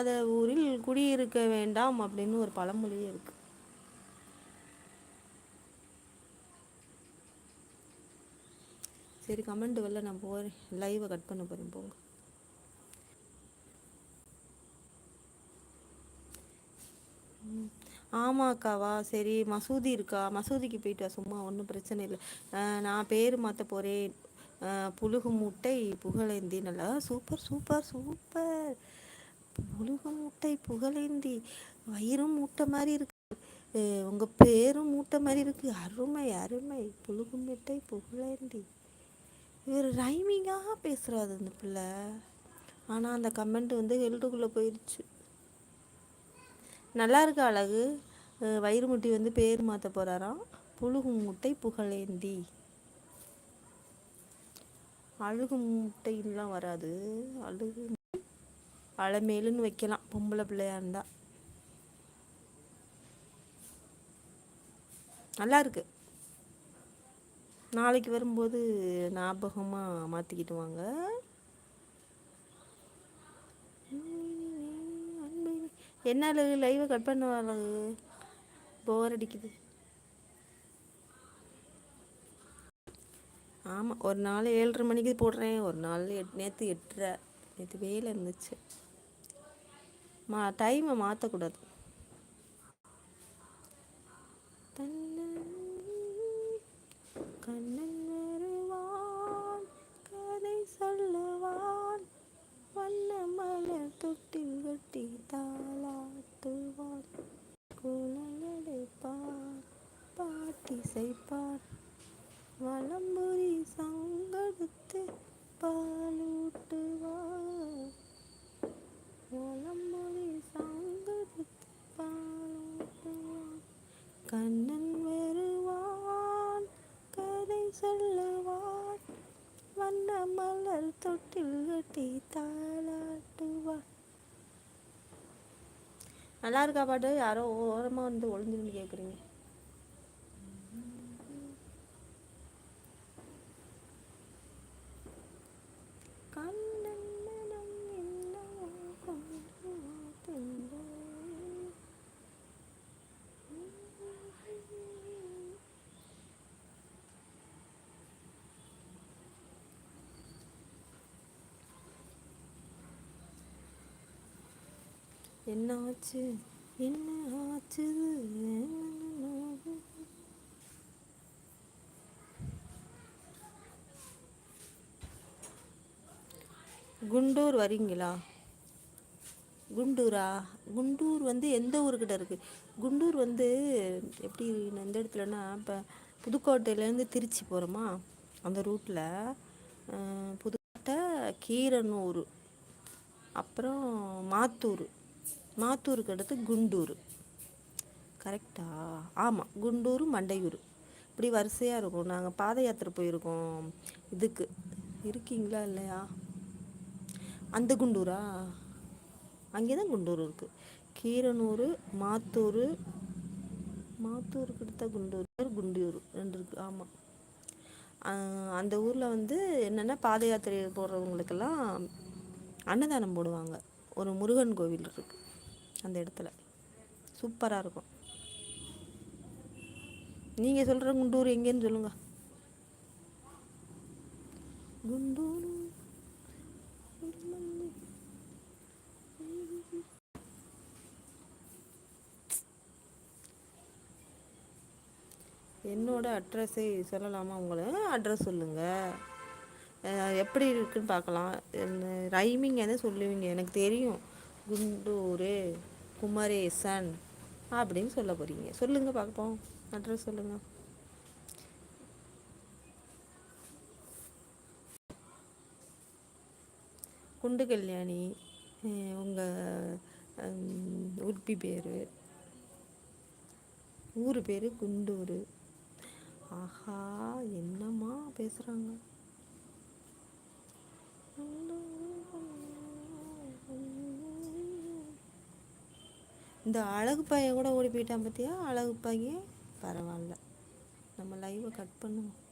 இல்லாத ஊரில் குடியிருக்க வேண்டாம் அப்படின்னு ஒரு பழமொழியே இருக்கு. சரி கமெண்ட் வெளில நான் போகிறேன் லைவை கட் பண்ண போகிறேன் போங்க. ஆமாக்காவா சரி மசூதி இருக்கா? மசூதிக்கு போயிட்டு வா சும்மா ஒன்றும் பிரச்சனை இல்லை. நான் பேர் மாற்ற போகிறேன் புழுகு மூட்டை புகழேந்தி நல்லா. Super super super. முழுக மூட்டை புகழேந்தி வயிறும் மூட்டை மாதிரி இருக்கு. உங்கள் பேரும் மூட்டை மாதிரி இருக்கு. அருமை அருமை. புழுகு மூட்டை புகழேந்தி. இவர் ரைமிங்காக பேசுகிறாரு அந்த பிள்ளை. ஆனால் அந்த கமெண்ட் வந்து ஹெல்டுக்குள்ளே போயிடுச்சு நல்லா இருக்கு அழகு? வயிறு முட்டி வந்து பேர் மாற்ற போகிறாராம் புழுகு முட்டை புகழேந்தி. அழுகு முட்டைன்னுலாம் வராது. அழுகு அலமேலுன்னு வைக்கலாம் பொம்பளை பிள்ளையா இருந்தால் நல்லா இருக்கு. நாளைக்கு வரும்போது ஞாபகமாக மாற்றிக்கிட்டு வாங்க. என்ன அழகு லைவை கட் பண்ண அழகு போர் அடிக்குது. ஆமாம் ஒரு நாள் ஏழரை மணிக்கு போடுறேன். ஒரு நாள் எட் நேற்று எட்டரை நேற்று வேலை இருந்துச்சு. மா டைமை மாற்றக்கூடாது கண்ணன் வருவான் கதை சொல்லுவான். வண்ண மலர் தொட்டில் கட்டி தாளாட்டுவான் குழலடைப்பான் பாட்டிசைப்பான். வலம்புரி சங்கடுத்து கண்ணன் வருவான் கதை சொல்லுவான் வண்ண மலர் தொட்டில் கட்டி தாளாட்டுவான். நல்லா இருக்கா பாட்டு? யாரோ ஓரமாக வந்து ஒளிஞ்சுன்னு கேட்குறீங்க கண்ணன் மனம் என்னவோ கொண்டு வந்தது. என்ன ஆச்சு என்ன ஆச்சு? குண்டூர் வரீங்களா? குண்டூரா? குண்டூர் வந்து எந்த ஊருக்கிட்ட இருக்குது குண்டூர் வந்து எப்படி எந்த இடத்துலனா இப்போ புதுக்கோட்டையிலேருந்து திருச்சி போகிறோமா அந்த ரூட்டில் புதுக்கோட்டை கீரனூர் அப்புறம் மாத்தூர். மாத்தூருக்கு அடுத்து குண்டூர். கரெக்டா ஆமாம் குண்டூர் மண்டையூர். இப்படி வரிசையாக இருக்கும். நாங்கள் பாத யாத்திரை போயிருக்கோம். இதுக்கு. இருக்கீங்களா இல்லையா? அந்த குண்டூரா? அங்கே தான் குண்டூர் இருக்குது கீரனூர் மாத்தூர் மாத்தூருக்கு அடுத்த குண்டூர் குண்டியூர் ரெண்டு இருக்குது ஆமாம் அந்த ஊரில் வந்து என்னென்னா பாத யாத்திரை போடுறவங்களுக்கெல்லாம் அன்னதானம் போடுவாங்க. ஒரு முருகன் கோவில் இருக்குது அந்த இடத்துல. சூப்பராக இருக்கும். நீங்கள் சொல்கிற குண்டூர் எங்கேன்னு சொல்லுங்க. குண்டூர் என்னோட அட்ரஸை சொல்லலாமா உங்களை? அட்ரஸ் சொல்லுங்கள் எப்படி இருக்குன்னு பார்க்கலாம். ரைமிங் எதை சொல்லுவீங்க? எனக்கு தெரியும். குண்டூர் குமரேசன் அப்படின்னு சொல்ல போகிறீங்க சொல்லுங்கள் பார்ப்போம். அட்ரஸ் சொல்லுங்கள் குண்டு கல்யாணி உங்கள் உற்பி பேர். ஊர் பேர் குண்டூர். ஆஹா என்னம்மா பேசுகிறாங்க இந்த அழகு பையன் கூட ஓடி போயிட்டான் பார்த்தியா அழகு பையன் பரவாயில்ல. நம்ம லைவை கட் பண்ணுவோம்.